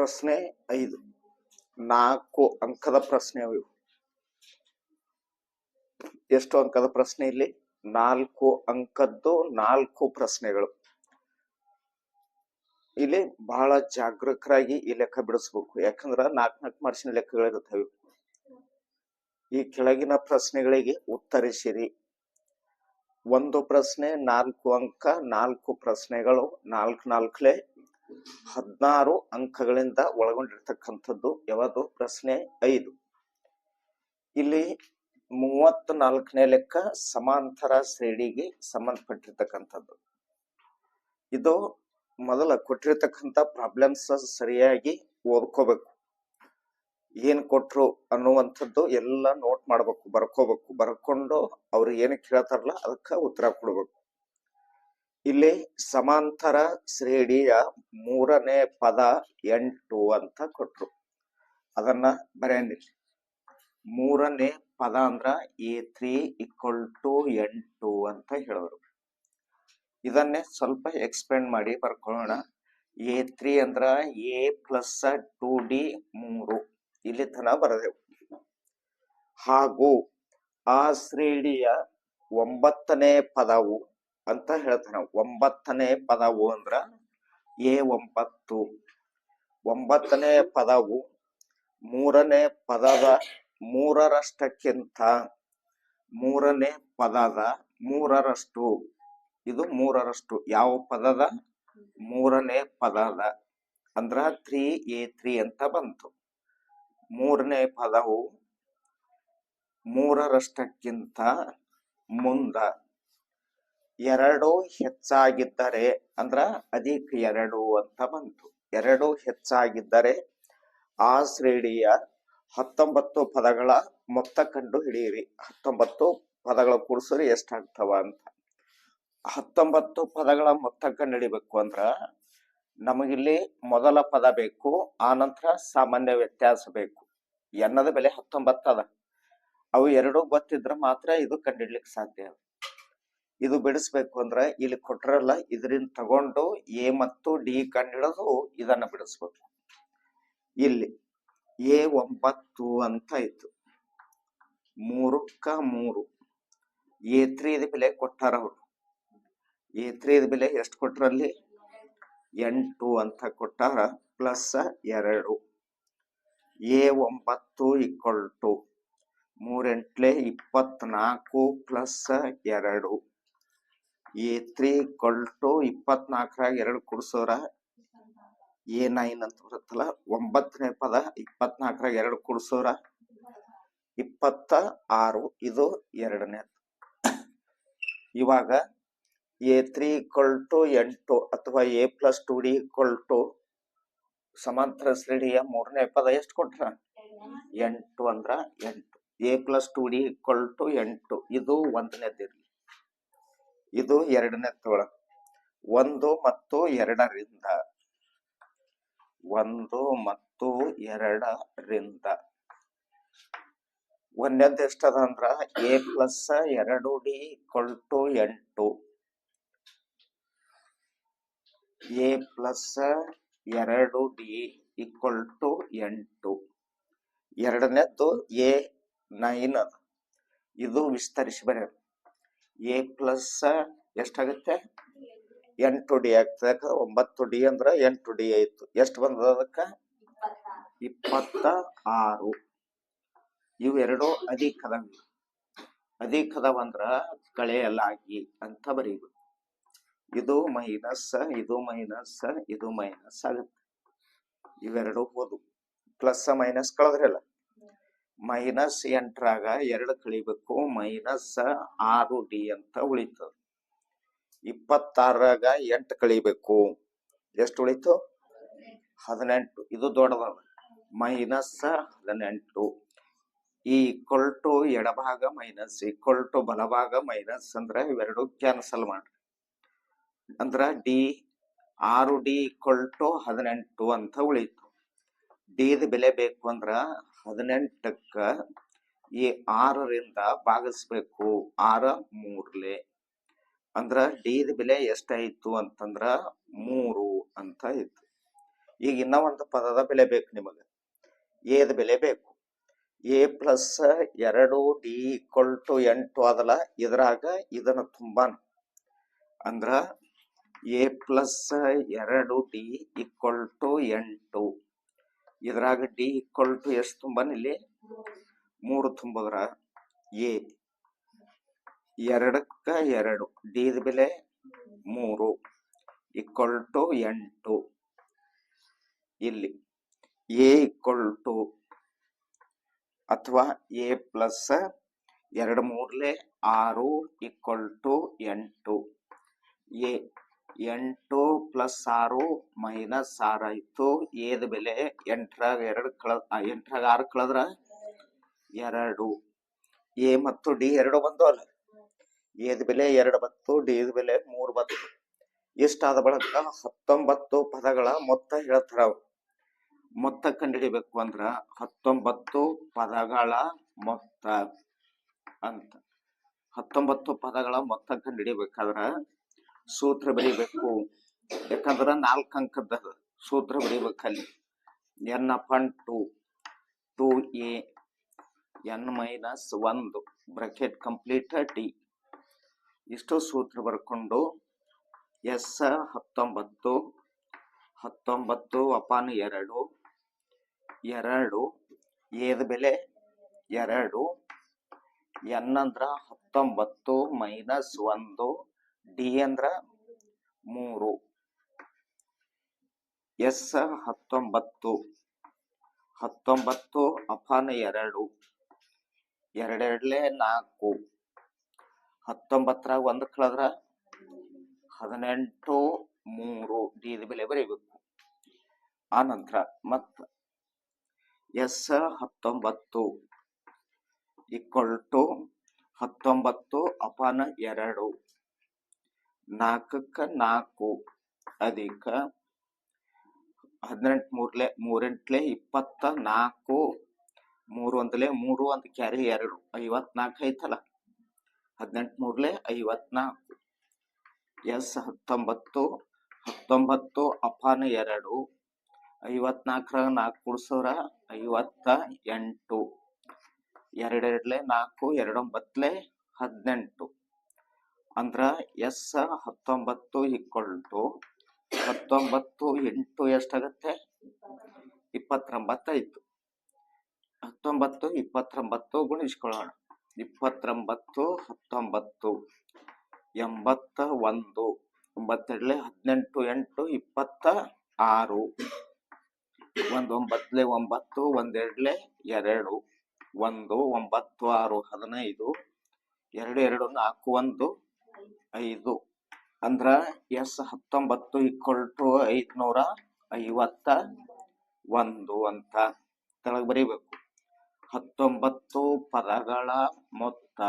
ಪ್ರಶ್ನೆ ಐದು. ನಾಲ್ಕು ಅಂಕದ ಪ್ರಶ್ನೆ ಇವು. ಎಷ್ಟು ಅಂಕದ ಪ್ರಶ್ನೆ ಇಲ್ಲಿ? ನಾಲ್ಕು ಅಂಕದ್ದು ನಾಲ್ಕು ಪ್ರಶ್ನೆಗಳು. ಇಲ್ಲಿ ಬಹಳ ಜಾಗೃತರಾಗಿ ಈ ಲೆಕ್ಕ ಬಿಡಿಸ್ಬೇಕು. ಯಾಕಂದ್ರ ನಾಲ್ಕು ನಾಲ್ಕು ಮಾರ್ಸಿನ ಲೆಕ್ಕಗಳಿರುತ್ತವೆ ಈ ಕೆಳಗಿನ ಪ್ರಶ್ನೆಗಳಿಗೆ ಉತ್ತರಿಸಿರಿ. ಒಂದು ಪ್ರಶ್ನೆ, ನಾಲ್ಕು ಅಂಕ, ನಾಲ್ಕು ಪ್ರಶ್ನೆಗಳು, ನಾಲ್ಕು ನಾಲ್ಕಲೆ ಹದಿನಾರು ಅಂಕಗಳಿಂದ ಒಳಗೊಂಡಿರ್ತಕ್ಕಂಥದ್ದು ಯಾವುದು? ಪ್ರಶ್ನೆ ಐದು. ಇಲ್ಲಿ ಮೂವತ್ತ್ ನಾಲ್ಕನೇ ಲೆಕ್ಕ ಸಮಾಂತರ ಶ್ರೇಣಿಗೆ ಸಂಬಂಧಪಟ್ಟಿರ್ತಕ್ಕಂಥದ್ದು. ಇದು ಮೊದಲ ಕೊಟ್ಟಿರ್ತಕ್ಕಂಥ ಪ್ರಾಬ್ಲಮ್ಸ್ ಸರಿಯಾಗಿ ಓದ್ಕೋಬೇಕು. ಏನ್ ಕೊಟ್ರು ಅನ್ನುವಂಥದ್ದು ಎಲ್ಲ ನೋಟ್ ಮಾಡ್ಬೇಕು, ಬರ್ಕೋಬೇಕು. ಬರ್ಕೊಂಡು ಅವ್ರು ಏನಕ್ಕೆ ಕೇಳ್ತಾರಲ್ಲ ಅದಕ್ಕೆ ಉತ್ತರ ಕೊಡ್ಬೇಕು. ಇಲ್ಲಿ ಸಮಾಂತರ ಶ್ರೇಣಿಯ ಮೂರನೇ ಪದ ಎಂಟು ಅಂತ ಕೊಟ್ರು. ಅದನ್ನ ಬರೆಯಂಡಿಲ್ಲ ಮೂರನೇ ಪದ ಅಂದ್ರ ಎ ತ್ರೀ ಈಕ್ವಲ್ ಟು ಎಂಟು ಅಂತ ಹೇಳೋರು. ಇದನ್ನೇ ಸ್ವಲ್ಪ ಎಕ್ಸ್ಪ್ಲೇನ್ ಮಾಡಿ ಬರ್ಕೊಳ್ಳೋಣ. ಎ ತ್ರೀ ಅಂದ್ರ ಎ ಪ್ಲಸ್ ಟು ಡಿ ಮೂರು. ಇಲ್ಲಿ ತನ ಬರದೆವು. ಹಾಗೂ ಆ ಶ್ರೇಣಿಯ ಒಂಬತ್ತನೇ ಪದವು ಅಂತ ಹೇಳ್ತಾನೆ ಒಂಬತ್ತನೇ ಪದವು ಅಂದ್ರ ಎ ಒಂಬತ್ತು. ಒಂಬತ್ತನೇ ಪದವು ಮೂರನೇ ಪದದ ಮೂರರಷ್ಟಕ್ಕಿಂತ ಮೂರನೇ ಪದದ ಮೂರರಷ್ಟು. ಇದು ಮೂರರಷ್ಟು. ಯಾವ ಪದದ? ಮೂರನೇ ಪದದ. ಅಂದ್ರ ತ್ರೀ ಎ ತ್ರೀ ಅಂತ ಬಂತು. ಮೂರನೇ ಪದವು ಮೂರರಷ್ಟಕ್ಕಿಂತ ಮುಂದ. ಎರಡು ಹೆಚ್ಚಾಗಿದ್ದರೆ, ಅಂದ್ರ ಅಧಿಕ ಎರಡು ಅಂತ ಬಂತು. ಎರಡು ಹೆಚ್ಚಾಗಿದ್ದರೆ, ಆ ಶ್ರೇಣಿಯ ಹತ್ತೊಂಬತ್ತು ಪದಗಳ ಮೊತ್ತ ಕಂಡು ಹಿಡಿಯಿರಿ. ಹತ್ತೊಂಬತ್ತು ಪದಗಳ ಕೂಡಿಸಿದ್ರೆ ಎಷ್ಟಾಗ್ತವ ಅಂತ. ಹತ್ತೊಂಬತ್ತು ಪದಗಳ ಮೊತ್ತ ಕಂಡು ಹಿಡಿಬೇಕು ಅಂದ್ರ, ನಮಗಿಲ್ಲಿ ಮೊದಲ ಪದ ಬೇಕು ಆನಂತರ ನಂತರ ಸಾಮಾನ್ಯ ವ್ಯತ್ಯಾಸ ಬೇಕು. ಎನ್ನದ ಬೆಲೆ ಹತ್ತೊಂಬತ್ತದ. ಅವು ಎರಡು ಗೊತ್ತಿದ್ರೆ ಮಾತ್ರ ಇದು ಕಂಡಿಡ್ಲಿಕ್ಕೆ ಸಾಧ್ಯ ಇದು ಬಿಡಿಸ್ಬೇಕು ಅಂದ್ರೆ ಇಲ್ಲಿ ಕೊಟ್ರಲ್ಲ ಇದರಿಂದ ತಗೊಂಡು ಎ ಮತ್ತು ಡಿ ಹಿಡಿದು ಇದನ್ನ ಬಿಡಿಸ್ಬೇಕು. ಇಲ್ಲಿ ಎ ಒಂಬತ್ತು ಅಂತ ಆಯ್ತು ಮೂರಕ್ಕ ಮೂರು. ಎ ತ್ರೀದ ಬೆಲೆ ಕೊಟ್ಟಾರ ಅವರು. ಎ ತ್ರೀದ ಬೆಲೆ ಎಷ್ಟು ಕೊಟ್ರಲ್ಲಿ? ಎಂಟು ಅಂತ ಕೊಟ್ಟಾರ, ಪ್ಲಸ್ ಎರಡು. ಎ ಒಂಬತ್ತು ಇಕ್ವಲ್ ಟು ಮೂರೆಂಟ್ಲೆ ಇಪ್ಪತ್ನಾಲ್ಕು ಪ್ಲಸ್ ಎರಡು. ಎ ತ್ರೀ ಈಕ್ವಲ್ ಟು ಇಪ್ಪತ್ನಾಲ್ಕರಾಗ ಎರಡು ಕುಡ್ಸೋರ, ಎ ನೈನ್ ಅಂತ ಬರುತ್ತಲ್ಲ, ಒಂಬತ್ತನೇ ಪದ ಇಪ್ಪತ್ನಾಲ್ಕರಾಗ ಎರಡು ಕುಡ್ಸೋರ, ಇಪ್ಪತ್ತ ಆರು ಇದು ಎರಡನೇ. ಇವಾಗ ಎ ತ್ರೀ ಈಕ್ವಲ್ ಟು ಎಂಟು ಅಥವಾ A plus two D equal to ಸಮಾಂತರ ಶ್ರೇಣಿಯ ಮೂರನೇ ಪದ ಎಷ್ಟು ಕೊಟ್ರ? ಎಂಟು ಅಂದ್ರ ಎಂಟು. A plus two D equal to ಎಂಟು. ಇದು ಒಂದನೇದಿರ್ಲಿ. ಇದು ಎರಡನೇ ತೋಳ. ಒಂದು ಮತ್ತು ಎರಡರಿಂದ. ಒಂದು ಮತ್ತು ಎರಡರಿಂದ. ಒಂದನೇದ್ದು ಎಷ್ಟದ ಅಂದ್ರ? ಎ ಪ್ಲಸ್ ಎರಡು ಡಿ ಕೊಲ್ಟು ಎಂಟು. ಎ ಪ್ಲಸ್ ಎರಡು ಡಿ ಈಕ್ವಲ್ ಟು ಎಂಟು. ಎರಡನೇದ್ದು ಎ ನೈನ್ ಇದು ವಿಸ್ತರಿಸಿ ಬರೆಯೋದು ಎ ಪ್ಲಸ್ ಎಷ್ಟಾಗುತ್ತೆ? ಎಂಟು ಡಿ ಆಗ್ತದೆ ಒಂಬತ್ತು ಡಿ ಅಂದ್ರೆ ಎಂಟು ಡಿ ಆಯ್ತು. ಎಷ್ಟು ಬಂದದ ಅದಕ್ಕೆ? ಇಪ್ಪತ್ತ ಆರು ಇವೆರಡು ಅಧಿಕದವ. ಅಧಿಕದವ ಕಳೆ ಕಳೆಯಲಾಗಿ ಅಂತ ಬರೀಬೇಕು. ಇದು ಮೈನಸ್ ಇದು ಮೈನಸ್ ಇದು ಮೈನಸ್ ಆಗುತ್ತೆ. ಇವೆರಡು ಹೋದು. ಪ್ಲಸ್ ಮೈನಸ್ ಕಳೆದ್ರಲ್ಲ? ಮೈನಸ್ ಎಂಟರಾಗ ಎರಡು ಕಳಿಬೇಕು, ಮೈನಸ್ ಆರು ಡಿ ಅಂತ ಉಳಿತದ ಇಪ್ಪತ್ತಾರಾಗ ಎಂಟು ಕಳಿಬೇಕು. ಎಷ್ಟು ಉಳಿತು? ಹದಿನೆಂಟು. ಇದು ದೊಡ್ಡದ ಮೈನಸ್ ಹದಿನೆಂಟು. ಈ ಈಕ್ವಲ್ ಟು ಎಡಭಾಗ ಮೈನಸ್ ಈಕ್ವಲ್ ಟು ಬಲಭಾಗ ಮೈನಸ್ ಅಂದ್ರೆ ಇವೆರಡು ಕ್ಯಾನ್ಸಲ್ ಮಾಡ್ರಿ. ಅಂದ್ರ ಡಿ, ಆರು ಡಿ ಈಕ್ವಲ್ ಟು ಹದಿನೆಂಟು ಅಂತ ಉಳಿತು. ಡಿದ ಬೆಲೆ ಬೇಕು ಅಂದ್ರ ಹದಿನೆಂಟಕ್ಕ ಈ ಆರರಿಂದ ಭಾಗಿಸ್ಬೇಕು. ಆರ, ಮೂರ್ಲೆ. ಅಂದ್ರ ಡಿದ ಬೆಲೆ ಎಷ್ಟಾಯ್ತು ಅಂತಂದ್ರ ಮೂರು ಅಂತ ಇತ್ತು. ಈಗ ಇನ್ನ ಒಂದು ಪದದ ಬೆಲೆ ಬೇಕು ನಿಮಗೆ. ಏದ ಬೆಲೆ ಬೇಕು. ಎ ಪ್ಲಸ್ ಎರಡು ಡಿ ಈಕ್ವಲ್ ಟು ಎಂಟು ಅದಲ್ಲ, ಇದ್ರಾಗ ಇದನ್ನ ತುಂಬಾನು. ಅಂದ್ರ ಎ ಪ್ಲಸ್ ಎರಡು ಡಿ ಈಕ್ವಲ್ ಟು ಎಂಟು. ಇದ್ರಾಗ ಡಿ ಈಕ್ವಲ್ ಟು ಎಷ್ಟು ತುಂಬಾನ ಇಲ್ಲಿ ಮೂರು ತುಂಬದ್ರ ಎ. ಎರಡಕ್ಕ ಎರಡು. ಡಿ ದ ಬೆಲೆ ಮೂರು. ಈಕ್ವಲ್ ಟು ಎಂಟು. ಇಲ್ಲಿ ಎ ಈಕ್ವಲ್ ಟು ಅಥವಾ ಎ ಪ್ಲಸ್ ಎರಡು ಮೂರ್ಲೆ ಆರು ಈಕ್ವಲ್ ಟು ಎಂಟು. ಎ. ಎಂಟು ಪ್ಲಸ್ ಆರು ಮೈನಸ್ ಆರು. ಆಯ್ತು ಏದ ಬೆಲೆ ಎಂಟ್ರಾಗ ಎರಡು ಕಳ ಎಂಟ್ರಾಗ ಆರು ಕಳೆದ್ರ ಎರಡು. ಎ ಮತ್ತು ಡಿ ಎರಡು ಬಂದು ಅಲ್ಲ. ಏದ ಬೆಲೆ ಎರಡು ಬತ್ತು ಡಿ ದ ಬೆಲೆ ಮೂರು ಬತ್ತು ಇಷ್ಟಾದ ಬಳಿಕ ಹತ್ತೊಂಬತ್ತು ಪದಗಳ ಮೊತ್ತ ಹೇಳ್ತಾರ ಮೊತ್ತ ಕಂಡುಹಿಡಿಬೇಕು ಅಂದ್ರ ಹತ್ತೊಂಬತ್ತು ಪದಗಳ ಮೊತ್ತ ಅಂತ. ಹತ್ತೊಂಬತ್ತು ಪದಗಳ ಮೊತ್ತ ಕಂಡುಹಿಡಿಬೇಕಾದ್ರ ಸೂತ್ರ ಬರಿಬೇಕು. ಯಾಕಂದ್ರ ನಾಲ್ಕು ಅಂಕದ ಸೂತ್ರ ಬರಿಬೇಕಲ್ಲಿ N upon two two A, N minus ಒಂದು, ಬ್ರಕೆಟ್ ಕಂಪ್ಲೀಟ್ ಟಿ ಇಷ್ಟು ಸೂತ್ರ ಬರ್ಕೊಂಡು ಎಸ್ ಹತ್ತೊಂಬತ್ತು ಹತ್ತೊಂಬತ್ತು ಅಪಾನ್ ಎರಡು ಎರಡು ಏದ ಬೆಲೆ ಎರಡು, ಎನ್ ಅಂದ್ರ ಹತ್ತೊಂಬತ್ತು ಮೈನಸ್ ಒಂದು ಡಿ ಅಂದ್ರ ಮೂರು. ಎಸ್ ಹತ್ತೊಂಬತ್ತು. ಹತ್ತೊಂಬತ್ತು ಅಪಾನ ಎರಡು. ಎರಡೆರಡ್ಲೆ ನಾಲ್ಕು. ಹತ್ತೊಂಬತ್ತರಾಗ ಒಂದು ಕಳೆದ್ರ ಹದಿನೆಂಟು ಮೂರು. ಡಿ ಬೆಲೆ ಬರೀಬೇಕು. ಆ ನಂತರ ಮತ್ತ ಎಸ್ ಹತ್ತೊಂಬತ್ತು ಈಕ್ವಲ್ ಟು ಹತ್ತೊಂಬತ್ತು ಅಪಾನ ಎರಡು. ನಾಲ್ಕಕ್ಕ ನಾಲ್ಕು ಅಧಿಕ ಹದಿನೆಂಟು ಮೂರ್ಲೆ, ಮೂರೆಂಟ್ಲೆ ಇಪ್ಪತ್ತ ನಾಲ್ಕು ಮೂರು ಒಂದಲೆ ಮೂರು ಒಂದು ಕ್ಯಾರಿ ಎರಡು ಐವತ್ನಾಲ್ಕು ಐತಲ್ಲ. ಹದಿನೆಂಟು ಮೂರ್ಲೆ ಐವತ್ನಾಲ್ಕು ಎಸ್ ಹತ್ತೊಂಬತ್ತು ಹತ್ತೊಂಬತ್ತು ಅಪಾನ ಎರಡು ಐವತ್ನಾಲ್ಕರ ನಾಲ್ಕು ಕುಡ್ಸೋರ ಐವತ್ತ ಎಂಟು, ಎರಡೆರಡ್ಲೆ ನಾಲ್ಕು ಎರಡೊಂಬತ್ಲೆ ಹದಿನೆಂಟು. ಅಂದ್ರ ಎಸ್ ಹತ್ತೊಂಬತ್ತು ಈಕ್ವಲ್ ಟು ಹತ್ತೊಂಬತ್ತು ಎಂಟು ಎಷ್ಟಾಗತ್ತೆ ಇಪ್ಪತ್ತೊಂಬತ್ತೈದು. ಹತ್ತೊಂಬತ್ತು, ಇಪ್ಪತ್ತೊಂಬತ್ತು ಗುಣಿಸ್ಕೊಳ್ಳೋಣ. ಇಪ್ಪತ್ತೊಂಬತ್ತು, ಹತ್ತೊಂಬತ್ತು ಎಂಬತ್ತ ಒಂದು ಒಂಬತ್ತೆರಡ್ಲೆ ಹದಿನೆಂಟು, ಎಂಟು ಇಪ್ಪತ್ತ ಆರು ಒಂದು ಒಂಬತ್ತಲೆ ಒಂಬತ್ತು, ಒಂದೆರಡ್ಲೆ ಎರಡು, ಒಂದು, ಒಂಬತ್ತು, ಆರು, ಹದಿನೈದು, ಎರಡು ಎರಡು, ನಾಲ್ಕು, ಒಂದು ಐದು. ಅಂದ್ರ ಎಸ್ ಹತ್ತೊಂಬತ್ತು ಈಕ್ವಲ್ ಟು ಐದ್ನೂರ ಐವತ್ತ ಒಂದು ಅಂತ ತಳಗ್ ಬರೀಬೇಕು. ಹತ್ತೊಂಬತ್ತು ಪದಗಳ ಮೊತ್ತ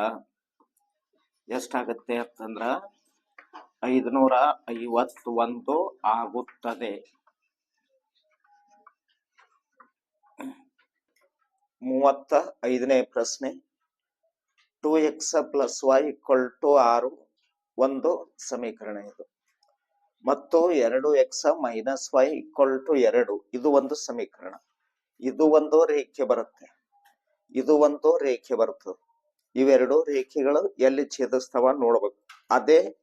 ಎಷ್ಟಾಗತ್ತೆ ಅಂತಂದ್ರ ಐದ್ನೂರ ಐವತ್ತೊಂದು ಆಗುತ್ತದೆ. ಮೂವತ್ತ ಐದನೇ ಪ್ರಶ್ನೆ. Two X plus Y equal to ಆರು ಒಂದು ಸಮೀಕರಣ ಇದು. ಮತ್ತು ಎರಡು X minus Y equal to ಎರಡು, ಇದು ಒಂದು ಸಮೀಕರಣ. ಇದು ಒಂದು ರೇಖೆ ಬರುತ್ತೆ. ಇದು ಒಂದು ರೇಖೆ ಬರುತ್ತದೆ ಇವೆರಡು ರೇಖೆಗಳು ಎಲ್ಲಿ ಛೇದಿಸ್ತಾವ ನೋಡ್ಬೇಕು. ಅದೇ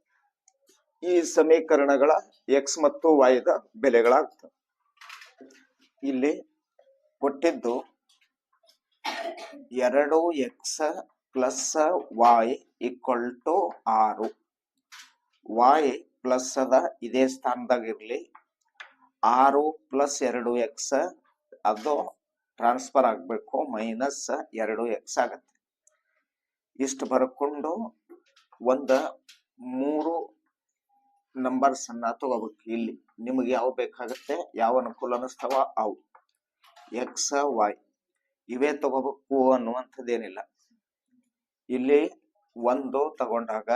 ಈ ಸಮೀಕರಣಗಳ ಎಕ್ಸ್ ಮತ್ತು ವೈದ ಬೆಲೆಗಳಾಗ್ತವೆ. ಇಲ್ಲಿ ಕೊಟ್ಟಿದ್ದು ಎರಡು X plus Y equal to ಆರು. ವಾಯ್ ಪ್ಲಸ್ ಅದ, ಇದೇ ಸ್ಥಾನದಾಗ ಇರಲಿ. ಆರು ಪ್ಲಸ್ ಎರಡು ಎಕ್ಸ್ ಅದು ಟ್ರಾನ್ಸ್ಫರ್ ಆಗ್ಬೇಕು ಮೈನಸ್ ಎರಡು ಎಕ್ಸ್ ಆಗತ್ತೆ. ಇಷ್ಟು ಬರ್ಕೊಂಡು ಒಂದ ಮೂರು ನಂಬರ್ಸ್ ಅನ್ನ ತಗೋಬೇಕು ಇಲ್ಲಿ. ನಿಮಗೆ ಯಾವ ಬೇಕಾಗುತ್ತೆ, ಯಾವ ಅನುಕೂಲ ಅನಿಸ್ತಾವ ಅವು. ಎಕ್ಸ್ ವಾಯ್ ಇವೇ ತಗೋಬೇಕು ಅನ್ನುವಂಥದ್ದೇನಿಲ್ಲ. ಇಲ್ಲಿ ಒಂದು ತಗೊಂಡಾಗ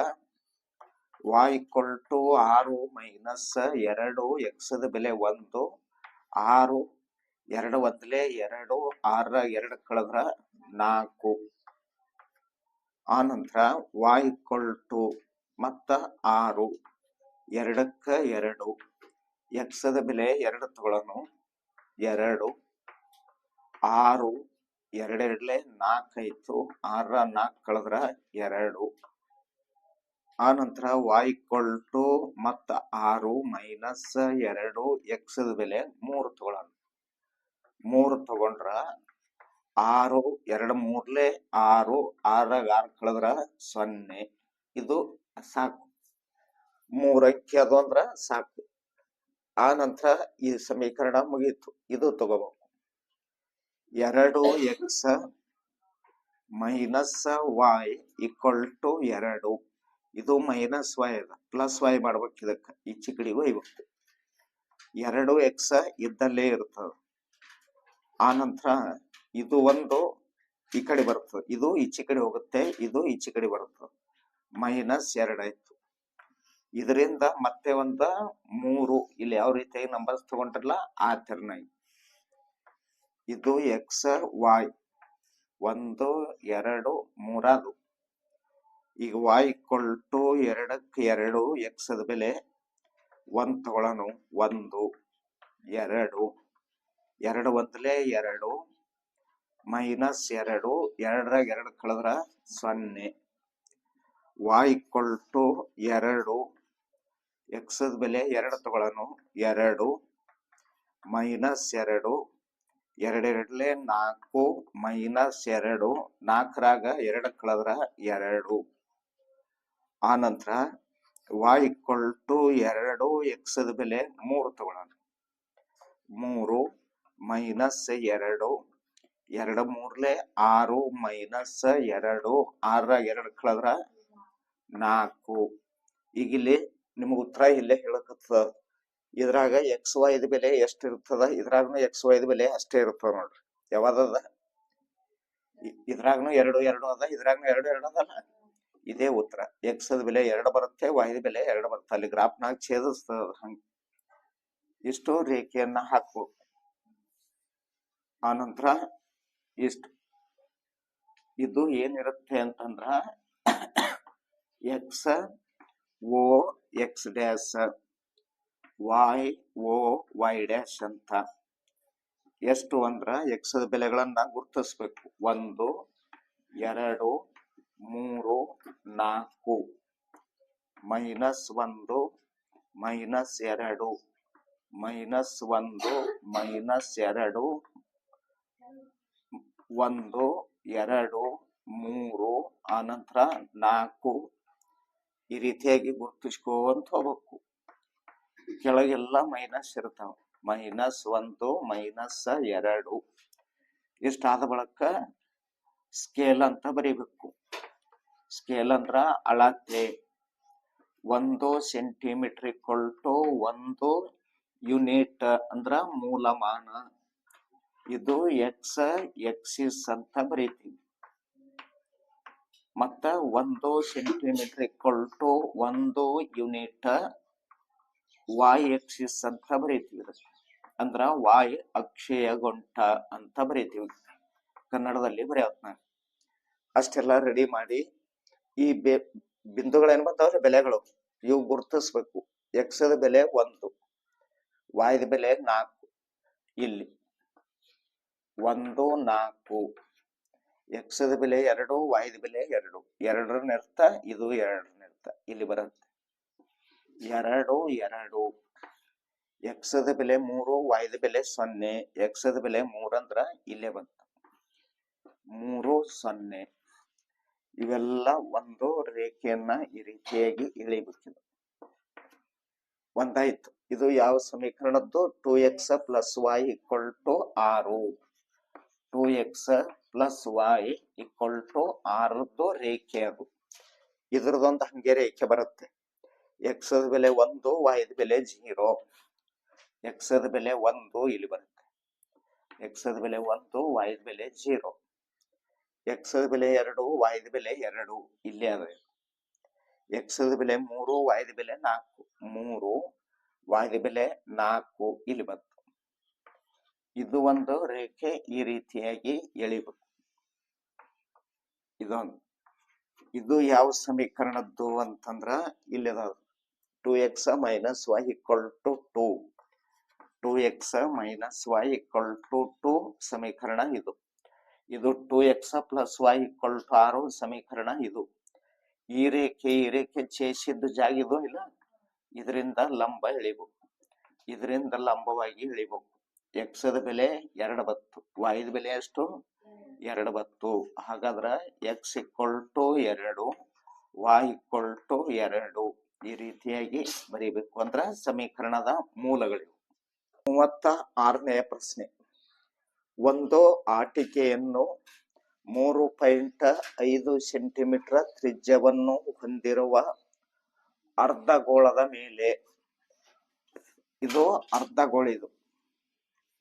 y ಈಕ್ವಲ್ ಟು ಆರು ಮೈನಸ್ ಎರಡು ಎಕ್ಸ್ ಬೆಲೆ ಒಂದು, ಆರು ಎರಡು ಒಂದ್ಲೆ ಎರಡು ಆರ ಎರಡು ಕಳೆದ್ರ ನಾಲ್ಕು. ಆನಂತರ y ಈಕ್ವಲ್ ಟು ಮತ್ತ ಆರು, ಎರಡಕ್ಕ ಎರಡು ಎಕ್ಸ್ ಬೆಲೆ ಎರಡು ತಗೊಳ್ಳೋನು ಎರಡು, ಆರು, ಎರಡೆರಡ್ಲೆ ನಾಲ್ಕಾಯ್ತು ಆರ ನಾಲ್ಕು ಕಳೆದ್ರ ಎರಡು. ಆ ನಂತರ y ಈಕ್ವಲ್ ಟು ಮತ್ತ ಆರು ಮೈನಸ್ ಎರಡು ಎಕ್ಸ್ ಬೆಲೆ ಮೂರು ತಗೊಳ್ಳೋಣ ಮೂರು ತಗೊಂಡ್ರ ಆರು, ಎರಡು ಮೂರ್ಲೆ ಆರು ಆರಾಗ ಆರು ಕಳೆದ್ರ ಸೊನ್ನೆ. ಇದು ಸಾಕು. ಮೂರಕ್ಕೆ ಅಂಕಿ ಅದು ಅಂದ್ರ ಸಾಕು. ಆ ನಂತರ ಈ ಸಮೀಕರಣ ಮುಗೀತು. ಇದು ತಗೋಬೇಕು. ಎರಡು X minus Y equal to ಎರಡು. ಇದು ಮೈನಸ್ ವೈ ಅದ. ಪ್ಲಸ್ ವೈ ಮಾಡ್ಬೇಕು ಇದಕ್ಕ. ಈಚೆ ವೈ ಒಯ್ಬೇಕು ಎರಡು ಎಕ್ಸ ಇದ್ದಲ್ಲೇ ಇರ್ತದ. ಆ ನಂತರ ಇದು ಒಂದು ಈ ಕಡೆ ಬರ್ತದೆ. ಇದು ಈಚೆ ಕಡೆ ಹೋಗುತ್ತೆ. ಇದು ಈಚೆ ಕಡೆ ಬರ್ತದೆ. ಮೈನಸ್ ಎರಡು ಆಯ್ತು. ಇದರಿಂದ ಮತ್ತೆ ಒಂದ ಮೂರು. ಇಲ್ಲಿ ಯಾವ ರೀತಿಯಾಗಿ ನಂಬರ್ಸ್ ತಗೊಂಡ್ರಲ್ಲ ಆ ತೆರನ ಇದು ಎಕ್ಸ್ ವೈ ಒಂದು, ಎರಡು, ಮೂರಾದು. ಈಗ ವಾಯ್ ಈಕ್ವಲ್ ಟು ಎರಡಕ್ಕೆ ಎರಡು ಎಕ್ಸ್ ಅದ ಬೆಲೆ ಒಂದು ತಗೊಳ್ಳೋಣ ಒಂದು, ಎರಡು. ಎರಡು ಒಂದ್ಲೆ ಎರಡು ಮೈನಸ್ ಎರಡು, ಎರಡರಾಗ ಎರಡು ಕಳೆದ್ರ ಸೊನ್ನೆ. ವಾಯ್ ಈಕ್ವಲ್ ಟು ಎರಡು ಎಕ್ಸ್ ಬೆಲೆ ಎರಡು ತಗೊಳ್ಳೋಣ ಎರಡು ಮೈನಸ್ ಎರಡು. ಎರಡೆರಡ್ಲೆ ನಾಲ್ಕು ಮೈನಸ್ ಎರಡು ನಾಲ್ಕರಾಗ ಎರಡು ಕಳೆದ್ರ ಎರಡು. ಆ ನಂತರ ವಾಯ್ ಈಕ್ವಲ್ ಟು ಎರಡು ಎಕ್ಸ್ ಬೆಲೆ ಮೂರು ತಗೊಳ್ಳೋಣ ಮೂರು ಮೈನಸ್ ಎರಡು ಎರಡು ಮೂರ್ಲೆ ಆರು ಮೈನಸ್ ಎರಡು ಆರ ಎರಡು ಕಳೆದ್ರ ನಾಲ್ಕು. ಈಗ ಇಲ್ಲಿ ನಿಮ್ಗೆ ಉತ್ತರ ಇಲ್ಲೇ ಹೇಳಕತ್ತದ. ಇದ್ರಾಗ ಎಕ್ಸ್, ವೈ ಬೆಲೆ ಎಷ್ಟು ಇರ್ತದ? ಇದ್ರಾಗನು ಎಕ್ಸ್, ವೈ ಬೆಲೆ ಅಷ್ಟೇ ಇರ್ತದ ನೋಡ್ರಿ. ಯಾವ್ದದ? ಇದ್ರಾಗನು ಎರಡು ಎರಡು ಅದ, ಇದ್ರಾಗನು ಎರಡು ಎರಡು ಅದಲ್ಲ. ಇದೇ ಉತ್ತರ. ಎಕ್ಸದ ಬೆಲೆ ಎರಡು ಬರುತ್ತೆ ವೈ ಬೆಲೆ ಎರಡು ಬರುತ್ತೆ. ಅಲ್ಲಿ ಗ್ರಾಫ್ನಾಗ ಛೇದಿಸ್ತದ ಹಂಗೆ. ಇಷ್ಟು ರೇಖೆಯನ್ನ ಹಾಕ್ಬೇಕು. ಆನಂತರ ಇಷ್ಟು. ಇದು ಏನಿರುತ್ತೆ ಅಂತಂದ್ರ X O X dash Y O Y dash ಅಂತ. ಎಷ್ಟು ಅಂದ್ರ ಎಕ್ಸದ ಬೆಲೆಗಳನ್ನ ಗುರುತಿಸ್ಬೇಕು. ಒಂದು, ಎರಡು ಮೂರು ನಾಲ್ಕು. ಮೈನಸ್ ಒಂದು, ಮೈನಸ್ ಎರಡು. ಮೈನಸ್ ಒಂದು, ಮೈನಸ್ ಎರಡು. ಒಂದು, ಎರಡು, ಮೂರು ಆನಂತರ ನಾಲ್ಕು. ಈ ರೀತಿಯಾಗಿ ಗುರುತಿಸ್ಕೋವಂತ ಹೋಗ್ಬೇಕು. ಕೆಳಗೆಲ್ಲ ಮೈನಸ್ ಇರ್ತಾವ. ಮೈನಸ್ ಒಂದು, ಮೈನಸ್ ಎರಡು. ಇಷ್ಟಾದ ಬಳಿಕ ಸ್ಕೇಲ್ ಅಂತ ಬರೀಬೇಕು. ಸ್ಕೇಲ್ ಅಂದ್ರ ಅಳತೆ. ಒಂದು ಸೆಂಟಿಮೀಟರ್ ಇಕ್ವಲ್ ಟು ಒಂದು ಯೂನಿಟ್ ಅಂದ್ರ ಮೂಲಮಾನ. ಇದು ಎಕ್ಸ್, ಎಕ್ಸಿಸ್ ಅಂತ ಬರೀತೀವಿ. ಮತ್ತ ಒಂದು ಸೆಂಟಿಮೀಟರ್ ಇಕ್ವಲ್ ಟು ಒಂದು ಯೂನಿಟ್ ವಾಯ್ ಎಕ್ಸಿಸ್ ಅಂತ ಬರೀತೀವಿ. ಅಂದ್ರ ವಾಯ್ ಅಕ್ಷಯ ಗುಂಟ ಅಂತ ಬರೀತೀವಿ. ಕನ್ನಡದಲ್ಲಿ ಬರೆಯತ್ನ ಅಷ್ಟೆಲ್ಲ ರೆಡಿ ಮಾಡಿ ಈ ಬೆ, ಬಿಂದುಗಳೇನು ಬರ್ತಾವ್ರಿ ಬೆಲೆಗಳು. ಇವು ಗುರುತಿಸ್ಬೇಕು. ಎಕ್ಸ್ ಬೆಲೆ ಒಂದು ವಾಯ್ದ ಬೆಲೆ ನಾಲ್ಕು. ಇಲ್ಲಿ ಒಂದು, ನಾಲ್ಕು. ಎಕ್ಸ್ ಬೆಲೆ ಎರಡು ವಾಯ್ದ ಬೆಲೆ ಎರಡು. ಎರಡರ ನಿರ್ತ ಇದು ಎರಡರ ನಿರ್ತ ಇಲ್ಲಿ ಬರುತ್ತೆ. ಎರಡು ಎರಡು. ಎಕ್ಸ್ ಬೆಲೆ ಮೂರು ವಾಯ್ದ ಬೆಲೆ ಸೊನ್ನೆ. ಎಕ್ಸ್ ಬೆಲೆ ಮೂರಂದ್ರ ಇಲ್ಲೇ ಬಂತು. ಮೂರು, ಸೊನ್ನೆ. ಇವೆಲ್ಲ ಒಂದು ರೇಖೆಯನ್ನ ಈ ರೀತಿಯಾಗಿ ಇಳಿಬೇಕಿದೆ ಒಂದಾಯ್ತು. ಇದು ಯಾವ ಸಮೀಕರಣದ್ದು? Two X plus Y equal to ಆರು. Two X plus Y equal to ಆರದ್ದು ರೇಖೆ ಅದು. ಇದ್ರದೊಂದು ಹಂಗೆ ರೇಖೆ ಬರುತ್ತೆ. ಎಕ್ಸ್ ಬೆಲೆ ಒಂದು ವೈದ ಬೆಲೆ ಜೀರೋ ಎಕ್ಸ್ ಬೆಲೆ ಒಂದು ಇಲ್ಲಿ ಬರುತ್ತೆ. ಎಕ್ಸ್ ಬೆಲೆ ಒಂದು ವೈದ ಬೆಲೆ ಜೀರೋ ಎಕ್ಸ್ ಬೆಲೆ ಎರಡು ವಾಯ್ದ ಬೆಲೆ ಎರಡು, ಇಲ್ಲಿ ಅದ ಎಕ್ಸ್ ಬೆಲೆ ಮೂರು ವಾಯ್ದ ಬೆಲೆ ನಾಲ್ಕು. ಮೂರು ವಾಯ್ದ ಬೆಲೆ ನಾಲ್ಕು, ಇಲ್ಲಿ ಬಂತು. ಇದು ಒಂದು ರೇಖೆ ಈ ರೀತಿಯಾಗಿ ಎಳಿಬೇಕು. ಇದೊಂದು. ಇದು ಯಾವ ಸಮೀಕರಣದ್ದು ಅಂತಂದ್ರ ಇಲ್ಲಿ two X minus Y equal to two two X minus Y equal to two ಸಮೀಕರಣ ಇದು. ಇದು two X plus Y equal to ಆರು ಸಮೀಕರಣ ಇದು. ಈ ರೇಖೆ ಈ ರೇಖೆ ಚೇಸಿದ್ದು ಇದು ಇಲ್ಲ? ಇದರಿಂದ ಲಂಬ ಎಳಿಬೇಕು. ಇದರಿಂದ ಲಂಬವಾಗಿ ಎಕ್ಸ್ ದ ಬೆಲೆ ಎರಡು ಬತ್ತು. ವೈದ ಬೆಲೆ ಎಷ್ಟು? ಎರಡು ಬತ್ತು. ಹಾಗಾದ್ರ ಎಕ್ಸ್ ಇಕ್ವಲ್ ಟು ಎರಡು, y ಇಕ್ವಲ್ ಟು ಎರಡು. ಈ ರೀತಿಯಾಗಿ ಬರೀಬೇಕು ಅಂದ್ರ ಸಮೀಕರಣದ ಮೂಲಗಳಿವು. ಮೂವತ್ತ ಆರನೆಯ ಪ್ರಶ್ನೆ. ಒಂದು ಆಟಿಕೆಯನ್ನು ಮೂರು ಪಾಯಿಂಟ್ ಐದು ಸೆಂಟಿಮೀಟರ್ ತ್ರಿಜ್ಯವನ್ನು ಹೊಂದಿರುವ ಅರ್ಧಗೋಳದ ಮೇಲೆ. ಇದು ಅರ್ಧಗೋಳ ಇದು.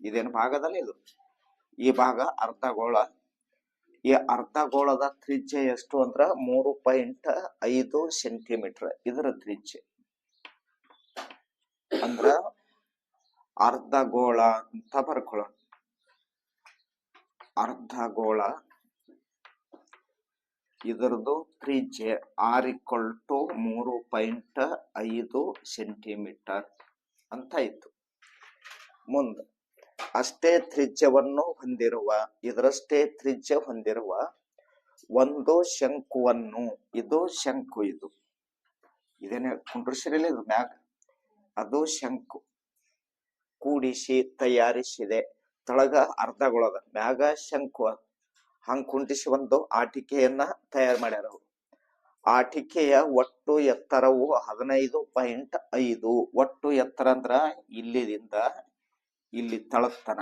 ಇದೇನು ಭಾಗದಲ್ಲಿ ಇದು? ಈ ಭಾಗ ಅರ್ಧಗೋಳ. ಈ ಅರ್ಧಗೋಳದ ತ್ರಿಜ್ಯ ಎಷ್ಟು ಅಂದ್ರ ಮೂರು ಪಾಯಿಂಟ್ ಐದು ಸೆಂಟಿಮೀಟರ್ ಇದರ ತ್ರಿಜ್ಯ. ಅಂದ್ರ ಅರ್ಧಗೋಳ ಅಂತ ಬರ್ಕೊಳ್ಳೋಣ. ಅರ್ಧಗೋಳ. ಇದರದು ತ್ರಿಜ್ಯ ಆರ್ ಇಕ್ವಲ್ ಟು ಮೂರು ಪಾಯಿಂಟ್ ಐದು ಸೆಂಟಿಮೀಟರ್ ಅಂತ ಇತ್ತು. ಮುಂದೆ ಅಷ್ಟೇ ತ್ರಿಜ್ಯವನ್ನು ಹೊಂದಿರುವ, ಇದರಷ್ಟೇ ತ್ರಿಜ್ಯ ಹೊಂದಿರುವ ಒಂದು ಶಂಕುವನ್ನು, ಇದು ಶಂಕು ಇದು. ಇದೇನೇ ಕುಂಡ್ರಿಸಿರಲಿ ಇದು ಮ್ಯಾಗ? ಅದು ಶಂಕು. ಕೂಡಿಸಿ, ತಯಾರಿಸಿದೆ. ತಳಗ ಅರ್ಧಗೊಳದ ಮ್ಯಾಗ ಶಂಕು. ಹಂಗ್ ಕುಂಟಿಸಿ ಒಂದು ಆಟಿಕೆಯನ್ನ ತಯಾರು ಮಾಡ್ಯಾರ. ಆಟಿಕೆಯ ಒಟ್ಟು ಎತ್ತರವು ಹದಿನೈದು ಪಾಯಿಂಟ್ ಐದು ಒಟ್ಟು ಎತ್ತರ ಅಂದ್ರ ಇಲ್ಲಿದಿಂದ ಇಲ್ಲಿ ತಳತನ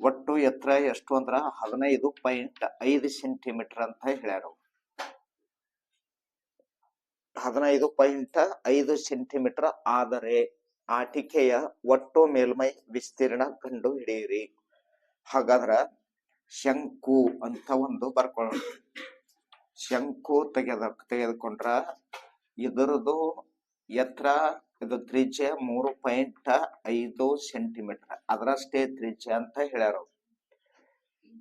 ಒಟ್ಟು ಎತ್ತರ ಎಷ್ಟು ಅಂದ್ರ ಹದಿನೈದು ಪಾಯಿಂಟ್ ಐದು ಸೆಂಟಿಮೀಟರ್ ಅಂತ ಹೇಳ್ಯಾರ. ಹದಿನೈದು ಪಾಯಿಂಟ್ ಐದು ಸೆಂಟಿಮೀಟರ್ ಆದರೆ ಆಟಿಕೆಯ ಒಟ್ಟು ಮೇಲ್ಮೈ ವಿಸ್ತೀರ್ಣ ಕಂಡು ಹಿಡಿಯಿರಿ ಹಾಗಾದ್ರ ಶಂಕು ಅಂತ ಒಂದು ಬರ್ಕೊಳ್ಳೋಣ. ಶಂಕು ತೆಗೆದ, ತೆಗೆದುಕೊಂಡ್ರ ಇದರದು ಎತ್ತರ, ಇದು ತ್ರಿಜ್ಯ ಮೂರು ಪಾಯಿಂಟ್ ಐದು ಸೆಂಟಿಮೀಟರ್. ಅದರಷ್ಟೇ ತ್ರಿಜ್ಯ ಅಂತ ಹೇಳ್ಯಾರ.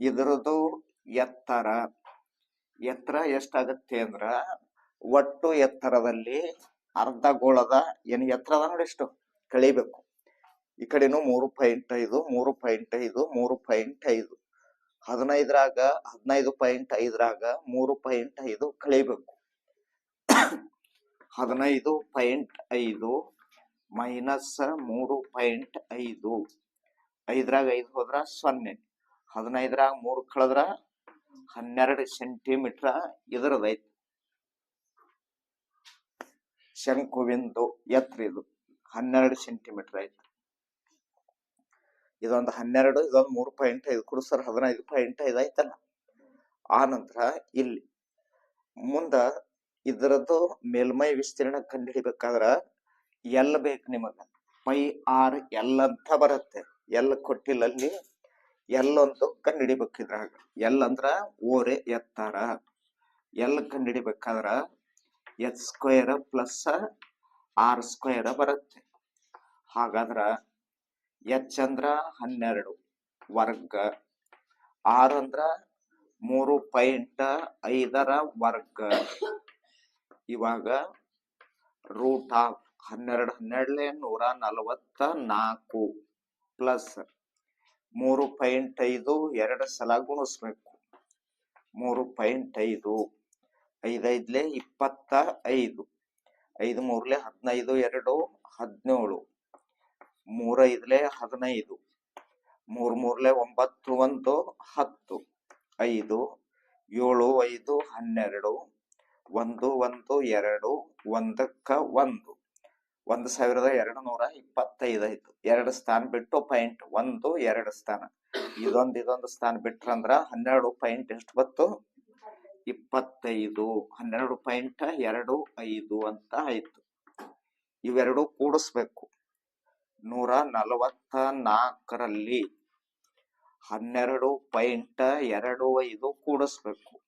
ಇದರದು ಎತ್ತರ. ಎತ್ತರ ಎಷ್ಟಾಗತ್ತೆ ಅಂದ್ರ ಒಟ್ಟು ಎತ್ತರದಲ್ಲಿ ಅರ್ಧ ಗೋಳದ ಎತ್ತರ ಎತ್ತರದ ನೋಡಿ ಎಷ್ಟು ಕಳಿಬೇಕು. ಈ ಕಡೆನೂ ಮೂರು ಪಾಯಿಂಟ್ ಐದು, ಮೂರು ಪಾಯಿಂಟ್ ಐದು, ಮೂರು ಪಾಯಿಂಟ್ ಐದು. ಹದಿನೈದರಾಗ, ಹದಿನೈದು ಪಾಯಿಂಟ್ ಐದರಾಗ ಮೂರು ಪಾಯಿಂಟ್ ಐದು ಕಳಿಬೇಕು. ಹದಿನೈದು ಪಾಯಿಂಟ್ ಐದು ಮೈನಸ್ ಮೂರು ಪಾಯಿಂಟ್ ಐದು. ಐದರಾಗ ಐದು ಹೋದ್ರ ಸೊನ್ನೆ. ಹದಿನೈದರಾಗ ಮೂರು ಕಳೆದ್ರ ಹನ್ನೆರಡು ಸೆಂಟಿಮೀಟರ್ ಇದರದೈತಿ. ಶಂಕುವಿಂದು ಎತ್ರ ಇದು ಹನ್ನೆರಡು ಸೆಂಟಿಮೀಟರ್ ಆಯ್ತು. ಇದೊಂದು ಹನ್ನೆರಡು, ಇದೊಂದು ಮೂರು ಪಾಯಿಂಟ್ ಐದು, ಕುಡಿಸರ್ ಹದಿನೈದು ಪಾಯಿಂಟ್ ಐದು ಆಯ್ತಲ್ಲ. ಆ ನಂತರ ಇಲ್ಲಿ ಮುಂದ ಇದರದ್ದು ಮೇಲ್ಮೈ ವಿಸ್ತೀರ್ಣ ಕಂಡುಹಿಡಿಬೇಕಾದ್ರ ಎಲ್ ಬೇಕು ನಿಮಗೆ. ಪೈ ಆರ್ ಎಲ್ ಅಂತ ಬರುತ್ತೆ. ಎಲ್ ಕೊಟ್ಟಿಲ್ಲ ಅಲ್ಲಿ ಎಲ್ ಒಂದು ಕಂಡುಹಿಡಿಬೇಕು ಇದ್ರಾಗ. ಎಲ್ ಅಂದ್ರ ಓರೆ ಎತ್ತಾರ. L ಕಂಡುಹಿಡಿಬೇಕಾದ್ರ H square plus R square ಬರುತ್ತೆ. ಹಾಗಾದ್ರ ಎಚ್ ಅಂದ್ರ ಹನ್ನೆರಡು, ವರ್ಗ ಆರ್ ಅಂದ್ರ ಮೂರು ಪಾಯಿಂಟ್ ಐದರ ವರ್ಗ. ಇವಾಗ ರೂಟ್ ಆಫ್ ಹನ್ನೆರಡು ಹನ್ನೆರಡಲೆ ನೂರ ನಲವತ್ತ ನಾಲ್ಕು ಪ್ಲಸ್ ಮೂರು ಪಾಯಿಂಟ್ ಐದು ಎರಡು ಸಲ ಗುಣಿಸ್ಬೇಕು. ಮೂರು ಪಾಯಿಂಟ್ ಐದು, ಐದೈದ್ಲೆ ಇಪ್ಪತ್ತ ಐದು. ಐದು ಮೂರ್ಲೆ ಹದಿನೈದು, ಎರಡು, ಹದಿನೇಳು. ಮೂರೈದ್ಲೆ ಹದಿನೈದು. ಮೂರ್ ಮೂರ್ಲೆ ಒಂಬತ್ತು, ಒಂದು, ಹತ್ತು. ಐದು, ಏಳು, ಐದು, ಹನ್ನೆರಡು. ಒಂದು ಒಂದು, ಎರಡು, ಒಂದಕ್ಕ ಒಂದು. ಒಂದು ಸಾವಿರದ ಎರಡು ನೂರ ಇಪ್ಪತ್ತೈದು ಆಯ್ತು. ಎರಡು ಸ್ಥಾನ ಬಿಟ್ಟು ಪಾಯಿಂಟ್ ಒಂದು, ಎರಡು ಸ್ಥಾನ. ಇದೊಂದು ಇದೊಂದು ಸ್ಥಾನ ಬಿಟ್ರಂದ್ರ ಹನ್ನೆರಡು ಪಾಯಿಂಟ್ ಎಷ್ಟು ಬತ್ತು ಇಪ್ಪತ್ತೈದು, ಹನ್ನೆರಡು ಪಾಯಿಂಟ್ ಎರಡು ಐದು ಅಂತ ಆಯ್ತು. ಇವೆರಡು ಕೂಡಿಸ್ಬೇಕು. ನೂರ ನಲವತ್ತ ನಾಲ್ಕರಲ್ಲಿ ಹನ್ನೆರಡು ಪಾಯಿಂಟ್ ಎರಡು ಐದು ಕೂಡಿಸ್ಬೇಕು.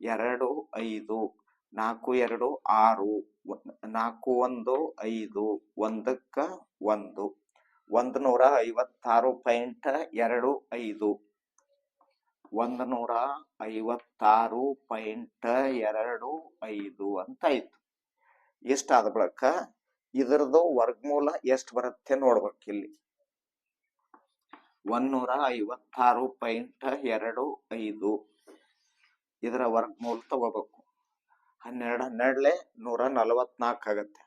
ಎರಡು ಐದು, ನಾಲ್ಕು ಎರಡು ಆರು, ನಾಲ್ಕು ಒಂದು ಐದು, ಒಂದಕ್ಕ ಒಂದು. ಒಂದು ನೂರ ಐವತ್ತಾರು ಪಾಯಿಂಟ್ ಎರಡು ಐದು. ಒಂದು ನೂರ ಐವತ್ತಾರು ಪಾಯಿಂಟ್ ಎರಡು ಐದು ಅಂತ ಆಯ್ತು. ಎಷ್ಟಾದ ಬಳಿಕ? ಇದರದು ವರ್ಗಮೂಲ ಎಷ್ಟು ಬರುತ್ತೆ ನೋಡ್ಬೇಕು ಇಲ್ಲಿ. ಒಂದೂರ ಐವತ್ತಾರು ಪಾಯಿಂಟ್ ಎರಡು ಐದು ಇದರ ವರ್ಗಮೂಲ ತಗೋಬೇಕು. ಹನ್ನೆರಡು ಹನ್ನೆರಡಲೆ ನೂರ ನಲವತ್ನಾಲ್ಕು ಆಗತ್ತೆ.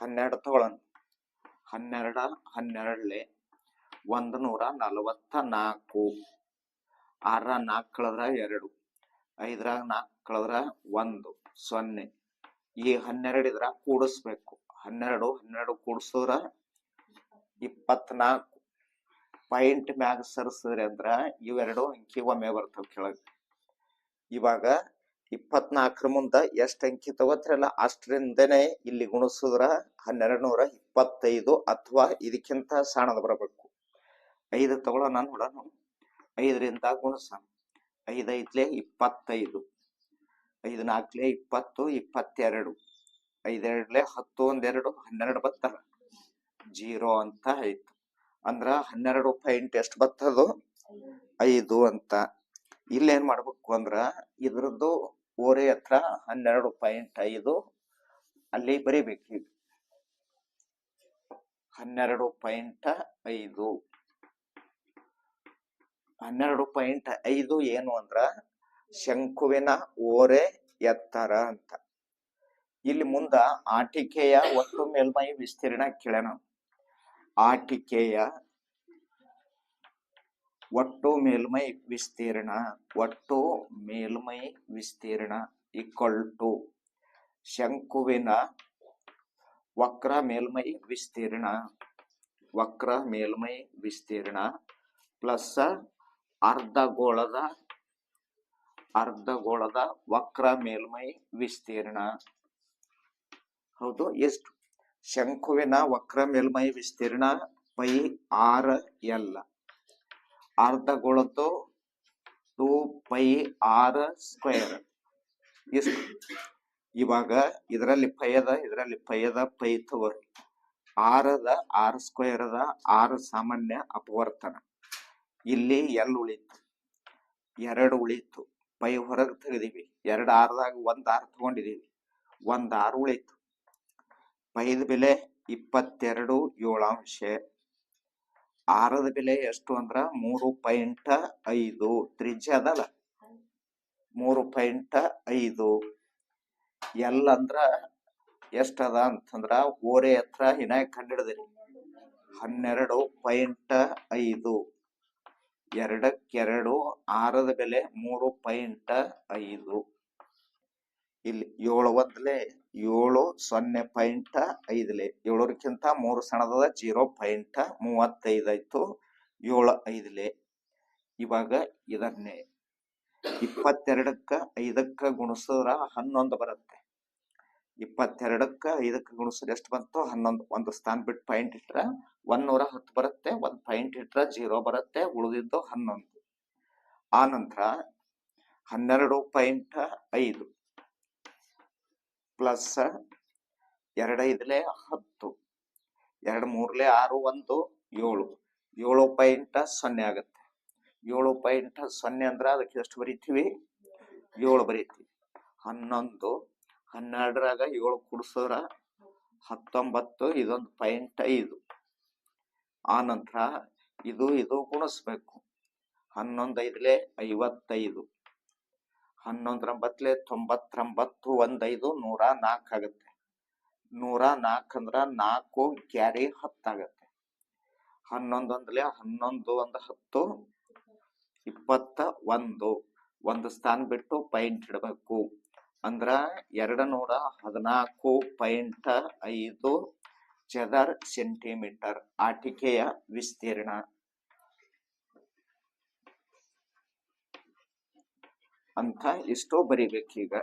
ಹನ್ನೆರಡು ತಗೊಳ್ಳೋಣ ಹನ್ನೆರಡ ಹನ್ನೆರಡಲೆ ಒಂದು ನೂರ ನಲವತ್ತ ನಾಲ್ಕು ಆರ ನಾಲ್ಕು ಕಳೆದ್ರ ಎರಡು ಐದ್ರಾಗ ನಾಲ್ಕು ಕಳೆದ್ರ ಒಂದು, ಸೊನ್ನೆ. ಈ ಹನ್ನೆರಡು ಇದ್ರ ಕೂಡಿಸ್ಬೇಕು. ಹನ್ನೆರಡು ಹನ್ನೆರಡು ಕೂಡಿಸಿದ್ರ ಇಪ್ಪತ್ನಾಲ್ಕು. ಪಾಯಿಂಟ್ ಮ್ಯಾಗ ಸರಿಸಿದ್ರಿ ಅಂದ್ರ ಇವೆರಡು ಅಂಕಿ ಒಮ್ಮೆ ಬರ್ತವೆ ಕೆಳಗೆ. ಇವಾಗ ಇಪ್ಪತ್ನಾಲ್ಕರ ಮುಂದ ಎಷ್ಟು ಅಂಕಿ ತಗೋತ್ರಲ್ಲ ಅಷ್ಟರಿಂದನೇ ಇಲ್ಲಿ ಗುಣಿಸಿದ್ರ ಹನ್ನೆರಡು ನೂರ ಇಪ್ಪತ್ತೈದು ಅಥವಾ ಇದಕ್ಕಿಂತ ಸಣ್ಣದ ಬರಬೇಕು. ಐದು ತಗೊಳ್ಳೋಣ ನೋಡೋಣ. ಐದರಿಂದ ಗುಣಸ ಐದೈದ್ಲೆ ಇಪ್ಪತ್ತೈದು. ಐದು ನಾಲ್ಕಲೆ ಇಪ್ಪತ್ತು, ಇಪ್ಪತ್ತೆರಡು. ಐದೆರಡ್ಲೆ ಹತ್ತು, ಒಂದೆರಡು, ಹನ್ನೆರಡು ಬತ್ತಲ್ಲ. ಜೀರೋ ಅಂತ ಆಯ್ತು. ಅಂದ್ರ ಹನ್ನೆರಡು ಪಾಯಿಂಟ್ ಎಷ್ಟು ಬತ್ತದು? ಐದು ಅಂತ. ಇಲ್ಲೇನ್ ಮಾಡ್ಬೇಕು ಅಂದ್ರ ಇದ್ರದ್ದು ಓರೆ ಹತ್ರ ಹನ್ನೆರಡು ಪಾಯಿಂಟ್ ಐದು ಅಲ್ಲಿ ಬರೀಬೇಕು ಹನ್ನೆರಡು ಪಾಯಿಂಟ್ ಐದು. ಹನ್ನೆರಡು ಪಾಯಿಂಟ್ ಐದು ಏನು ಅಂದ್ರ ಶಂಕುವಿನ ಓರೆ ಎತ್ತರ ಅಂತ. ಇಲ್ಲಿ ಮುಂದ ಆಟಿಕೆಯ ಒಟ್ಟು ಮೇಲ್ಮೈ ವಿಸ್ತೀರ್ಣ ಕೇಳೋಣ. ಆಟಿಕೆಯ ಒಟ್ಟು ಮೇಲ್ಮೈ ವಿಸ್ತೀರ್ಣ, ಒಟ್ಟು ಮೇಲ್ಮೈ ವಿಸ್ತೀರ್ಣ ಈಕ್ವಲ್ ಟು ಶಂಕುವಿನ ವಕ್ರ ಮೇಲ್ಮೈ ವಿಸ್ತೀರ್ಣ, ವಕ್ರ ಮೇಲ್ಮೈ ವಿಸ್ತೀರ್ಣ ಪ್ಲಸ್ ಅರ್ಧಗೋಳದ ಅರ್ಧಗೋಳದ ವಕ್ರ ಮೇಲ್ಮೈ ವಿಸ್ತೀರ್ಣ. ಹೌದು, ಎಷ್ಟು? ಶಂಕುವಿನ ವಕ್ರ ಮೇಲ್ಮೈ ವಿಸ್ತೀರ್ಣ ಪೈ ಆರ್ ಎಲ್. ಅರ್ಧಗೋಳದ್ದು ಟೂ ಪೈ ಆರ್ ಸ್ಕ್ವೇರ್. ಎಷ್ಟು? ಇವಾಗ ಇದರಲ್ಲಿ ಪೈ ಅದ, ಇದರಲ್ಲಿ ಪೈ ಅದ, ಪೈ ತಗೋರಿ. ಆರದ ಆರ್ ಸ್ಕ್ವೇರ್ ಅದ ಆರ್ ಸಾಮಾನ್ಯ ಅಪವರ್ತನ. ಇಲ್ಲಿ ಎಲ್ ಉಳಿತು. ಎರಡು ಉಳಿತು. ಪೈ ಹೊರಗೆ ತೆಗೆದಿವಿ. ಎರಡು ಆರದಾಗ ಒಂದು ಆರು ತಗೊಂಡಿದೀವಿ. ಒಂದು ಆರು ಉಳಿತು. ಪೈದ ಬೆಲೆ ಇಪ್ಪತ್ತೆರಡು ಏಳಾಂಶ. ಆರದ ಬೆಲೆ ಎಷ್ಟು ಅಂದ್ರ ಮೂರು ಪಾಯಿಂಟ್ ಐದು ತ್ರಿಜ್ಯ ಅದಲ್ಲ ಮೂರು ಪಾಯಿಂಟ್ ಐದು. ಎಲ್ ಅಂದ್ರ ಎಷ್ಟದ ಅಂತಂದ್ರ ಓರೆ ಹತ್ರ ಹಿನಾಯ್ ಕಂಡಿಡ್ದಿರಿ. ಹನ್ನೆರಡು ಪಾಯಿಂಟ್ ಐದು. ಎರಡಕ್ಕೆರಡು ಆರದ ಬೆಲೆ ಮೂರು ಪಾಯಿಂಟ್ ಐದು. ಇಲ್ಲಿ ಏಳು ಒಂದ್ಲೆ ಏಳು ಸೊನ್ನೆ ಪಾಯಿಂಟ್ ಐದ್ಲೆ. ಏಳರಕ್ಕಿಂತ ಮೂರು ಸಣ್ಣದ ಜೀರೋ ಪಾಯಿಂಟ್ ಮೂವತ್ತೈದು ಆಯ್ತು. ಏಳು ಐದ್ಲೆ. ಇವಾಗ ಇದನ್ನೇ. ಇಪ್ಪತ್ತೆರಡಕ್ಕ ಐದಕ್ಕ ಗುಣಿಸಿದ್ರ ಹನ್ನೊಂದು ಬರುತ್ತೆ. ಇಪ್ಪತ್ತೆರಡಕ್ಕ ಐದಕ್ಕೆ ಗುಣಿಸಿದ್ರೆ ಎಷ್ಟು ಬಂತು ಹನ್ನೊಂದು, ಒಂದು ಸ್ಥಾನ ಬಿಟ್ಟು ಪಾಯಿಂಟ್ ಇಟ್ರ ನೂರ ಹತ್ತು ಬರುತ್ತೆ, ಒಂದು ಪಾಯಿಂಟ್ ಇಟ್ರ ಜೀರೋ ಬರುತ್ತೆ, ಉಳಿದಿದ್ದು ಹನ್ನೊಂದು. ಆ ನಂತರ ಹನ್ನೆರಡು ಪಾಯಿಂಟ್ ಐದು ಪ್ಲಸ್ ಎರಡೈದಲೆ ಹತ್ತು, ಎರಡು ಮೂರ್ಲೆ ಆರು, ಒಂದು, ಏಳು. ಏಳು ಪಾಯಿಂಟ್ ಸೊನ್ನೆ ಆಗುತ್ತೆ. ಏಳು ಪಾಯಿಂಟ್ ಸೊನ್ನೆ ಅಂದ್ರೆ ಅದಕ್ಕೆ ಎಷ್ಟು ಬರಿತೀವಿ? ಏಳು ಬರಿತೀವಿ. ಹನ್ನೊಂದು ಹನ್ನೆರಡರಾಗ ಏಳು ಕುಡ್ಸಿದ್ರ ಹತ್ತೊಂಬತ್ತು ಇದೊಂದು ಪಾಯಿಂಟ್ ಐದು. ಆ ನಂತರ ಇದು ಇದು ಗುಣಿಸ್ಬೇಕು. ಹನ್ನೊಂದು ಐದಲೆ ಐವತ್ತೈದು. ಹನ್ನೊಂದರಂಬತ್ಲೆ ತೊಂಬತ್ತೊಂಬತ್ತು ಒಂದೈದು ನೂರ ನಾಲ್ಕು ಆಗುತ್ತೆ. ನೂರ ನಾಲ್ಕು ಅಂದ್ರೆ ನಾಲ್ಕು ಕ್ಯಾರಿ ಹತ್ತಾಗತ್ತೆ ಹನ್ನೊಂದೊಂದಲೆ ಹನ್ನೊಂದು ಒಂದು ಹತ್ತು, ಇಪ್ಪತ್ತ ಒಂದು. ಒಂದು ಸ್ಥಾನ ಬಿಟ್ಟು ಪಾಯಿಂಟ್ ಇಡಬೇಕು. ಅಂದ್ರ ಎರಡು ನೂರ ಹದಿನಾಲ್ಕು ಪಾಯಿಂಟ್ ಐದು ಚದರ್ ಸೆಂಟಿಮೀಟರ್ ಆಟಿಕೆಯ ವಿಸ್ತೀರ್ಣ. ಅಂತ ಇಷ್ಟು ಬರಿಬೇಕೀಗ.